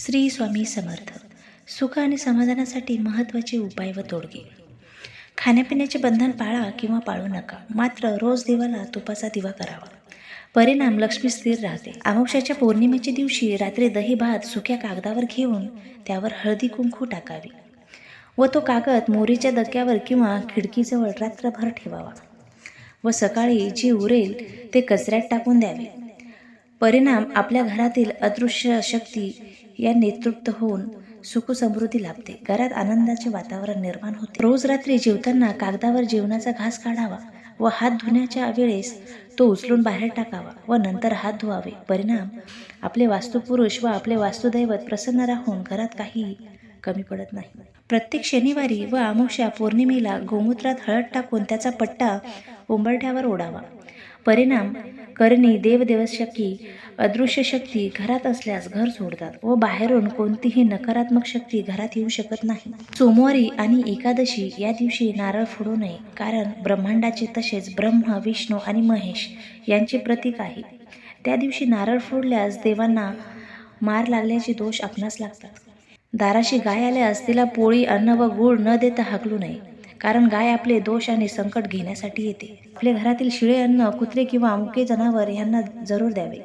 श्री स्वामी समर्थ. सुख आणि समाधानासाठी महत्त्वाचे उपाय व तोडगे. खाण्यापिण्याचे बंधन पाळा किंवा पाळू नका. मात्र रोज देवाला तुपाचा दिवा करावा. परिणाम लक्ष्मी स्थिर राहते. अमावश्याच्या पौर्णिमेच्या दिवशी रात्री दही भात सुक्या कागदावर घेऊन त्यावर हळदी कुंकू टाकावी व तो कागद मोरीच्या दक्यावर किंवा खिडकीजवळ रात्रभर ठेवावा व सकाळी जे उरेल ते कचऱ्यात टाकून द्यावे. परिणाम आपल्या घरातील अदृश्य शक्ती या नेतृत्व होऊन सुख समृद्धी लाभते. घरात आनंदाचे वातावरण निर्माण होते. रोज रात्री जेवताना कागदावर जेवणाचा घास काढावा व हात धुण्याच्या वेळेस तो उचलून बाहेर टाकावा व नंतर हात धुवावे. परिणाम आपले वास्तुपुरुष व आपले वास्तुदैवत प्रसन्न राहून घरात काही कमी पडत नाही. प्रत्येक शनिवारी व अमावस्या पौर्णिमेला गोमूत्रात हळद टाकून त्याचा पट्टा उंबरठ्यावर ओढावा. परिणाम करणी देवदेवशक्ती अदृश्य शक्ती घरात असल्यास घर सोडतात व बाहेरून कोणतीही नकारात्मक शक्ती घरात येऊ शकत नाही. सोमवारी आणि एकादशी या दिवशी नारळ फोडू नये कारण ब्रह्मांडाचे तसेच ब्रह्मा विष्णू आणि महेश यांचे प्रतीक आहे. त्या दिवशी नारळ फोडल्यास देवांना मार लागल्याचे दोष आपणास लागतात. दाराशी गाय आल्यास तिला पोळी अन्न व गूळ न देता हाकलू नये. कारण गाय आपले दोष आणि संकट घेण्यासाठी येते. आपल्या घरातील शिळे अन्न कुत्रे किंवा मुके जनावर यांना जरूर द्यावे.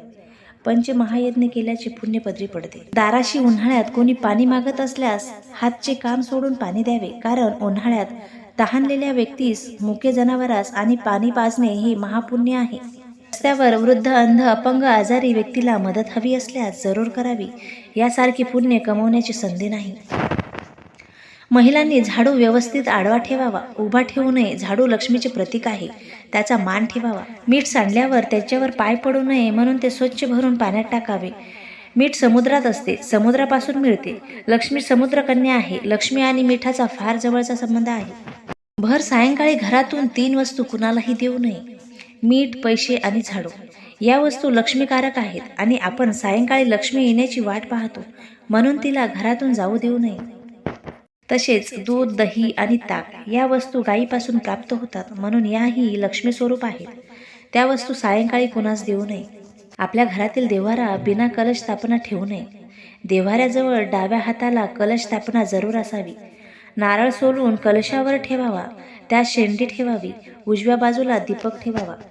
पंचमहायज्ञ केल्याचे पुण्य पदरी पडते. दाराशी उन्हाळ्यात कोणी पाणी मागत असल्यास हातचे काम सोडून पाणी द्यावे. कारण उन्हाळ्यात तहानलेल्या व्यक्तीस मुके जनावरास आणि पाणी पाजणे हे महापुण्य आहे. रस्त्यावर वृद्ध अंध अपंग आजारी व्यक्तीला मदत हवी असल्यास जरूर करावी. यासारखी पुण्य कमवण्याची संधी नाही. महिलांनी झाडू व्यवस्थित आडवा ठेवावा उभा ठेवू नये झाडू लक्ष्मीचे प्रतीक आहे त्याचा मान ठेवावा. मीठ सांडल्यावर त्याच्यावर पाय पडू नये म्हणून ते स्वच्छ भरून पाण्यात टाकावे. मीठ समुद्रात असते समुद्रापासून मिळते. लक्ष्मी समुद्रकन्या आहे लक्ष्मी आणि मिठाचा फार जवळचा संबंध आहे. भर सायंकाळी घरातून तीन वस्तू कुणालाही देऊ नये. मीठ पैसे आणि झाडू. या वस्तू लक्ष्मीकारक आहेत आणि आपण सायंकाळी लक्ष्मी येण्याची वाट पाहतो म्हणून तिला घरातून जाऊ देऊ नये. तसेच दूध दही आणि ताक या वस्तू गायीपासून प्राप्त होतात म्हणून याही लक्ष्मी स्वरूप आहेत. त्या वस्तू सायंकाळी कुणास देऊ नये. आपल्या घरातील देव्हारा बिना कलश स्थापना ठेवू नये. देव्हाऱ्याजवळ डाव्या हाताला कलश स्थापना जरूर असावी. नारळ सोलून कलशावर ठेवावा. त्यात शेंडी ठेवावी. उजव्या बाजूला दीपक ठेवावा.